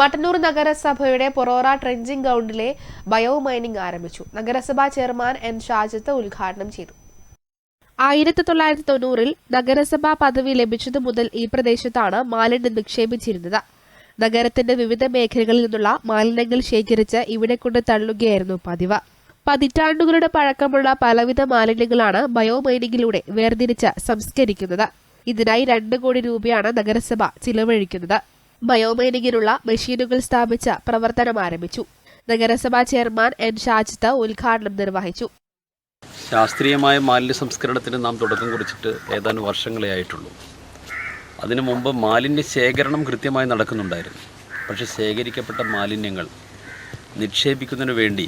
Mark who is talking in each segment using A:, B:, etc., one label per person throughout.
A: മട്ടന്നൂർ നഗരസഭയുടെ പൊറോറ ട്രെഞ്ചിങ് ഗ്രൗണ്ടിലെ bio mining ആരംഭിച്ചു. നഗരസഭാ ചെയർമാൻ എൻ ഷാജിത്ത് ഉദ്ഘാടനം ചെയ്തു. ആയിരത്തി തൊള്ളായിരത്തി തൊണ്ണൂറിൽ നഗരസഭാ പദവി ലഭിച്ചതു മുതൽ ഈ പ്രദേശത്താണ് മാലിന്യം നിക്ഷേപിച്ചിരുന്നത്. നഗരത്തിന്റെ വിവിധ മേഖലകളിൽ നിന്നുള്ള മാലിന്യങ്ങൾ ശേഖരിച്ച് ഇവിടെ കൊണ്ട് തള്ളുകയായിരുന്നു പതിവ്. പതിറ്റാണ്ടുകളുടെ പഴക്കമുള്ള പലവിധ മാലിന്യങ്ങളാണ് ബയോമൈനിങ്ങിലൂടെ വേർതിരിച്ച് സംസ്കരിക്കുന്നത്. ഇതിനായി രണ്ട് കോടി രൂപയാണ് നഗരസഭ ചിലവഴിക്കുന്നത്. ബയോമൈനിങ്ങിനുള്ള മെഷീനുകൾ സ്ഥാപിച്ച പ്രവർത്തനം ആരംഭിച്ചു. നഗരസഭാ ചെയർമാൻ എൻ ഷാജിത്ത് ഉദ്ഘാടനം നിർവഹിച്ചു.
B: ശാസ്ത്രീയമായ മാലിന്യ സംസ്കരണത്തിന് നാം തുടക്കം കുറിച്ചിട്ട് ഏതാനും വർഷങ്ങളെ ആയിട്ടുള്ളൂ. അതിനു മുമ്പ് മാലിന്യ ശേഖരണം കൃത്യമായി നടക്കുന്നുണ്ടായിരുന്നു. പക്ഷെ ശേഖരിക്കപ്പെട്ട മാലിന്യങ്ങൾ നിക്ഷേപിക്കുന്നതിന് വേണ്ടി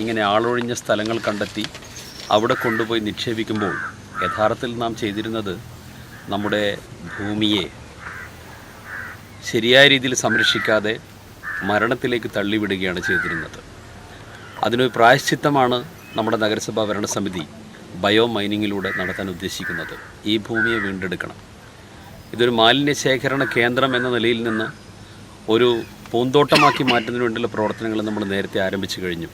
B: ഇങ്ങനെ ആളൊഴിഞ്ഞ സ്ഥലങ്ങൾ കണ്ടെത്തി അവിടെ കൊണ്ടുപോയി നിക്ഷേപിക്കുമ്പോൾ യഥാർത്ഥത്തിൽ നാം ചെയ്തിരുന്നത് നമ്മുടെ ഭൂമിയെ ശരിയായ രീതിയിൽ സംരക്ഷിക്കാതെ മരണത്തിലേക്ക് തള്ളിവിടുകയാണ് ചെയ്തിരുന്നത്. അതിനൊരു പ്രായശ്ചിത്തമാണ് നമ്മുടെ നഗരസഭാ ഭരണസമിതി ബയോ മൈനിങ്ങിലൂടെ നടത്താൻ ഉദ്ദേശിക്കുന്നത്. ഈ ഭൂമിയെ വീണ്ടെടുക്കണം. ഇതൊരു മാലിന്യ ശേഖരണ കേന്ദ്രം എന്ന നിലയിൽ നിന്ന് ഒരു പൂന്തോട്ടമാക്കി മാറ്റുന്നതിന് വേണ്ടിയുള്ള പ്രവർത്തനങ്ങൾ നമ്മൾ നേരത്തെ ആരംഭിച്ചു കഴിഞ്ഞു.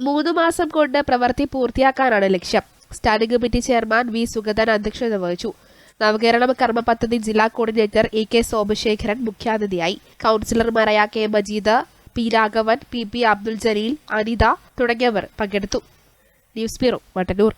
A: മൂന്ന് മാസം കൊണ്ട് പ്രവൃത്തി പൂർത്തിയാക്കാനാണ് ലക്ഷ്യം. Standing committee chairman V Sugathan അധ്യക്ഷത വഹിച്ചു. നവകേരളം കർമ്മ പദ്ധതി ജില്ലാ കോർഡിനേറ്റർ എ കെ സോമശേഖരൻ മുഖ്യാതിഥിയായി. കൌൺസിലർമാരായ K Majeed P Raghavan P P Abdul Jaleel Anitha തുടങ്ങിയവർ പങ്കെടുത്തു. News bureau Mattannur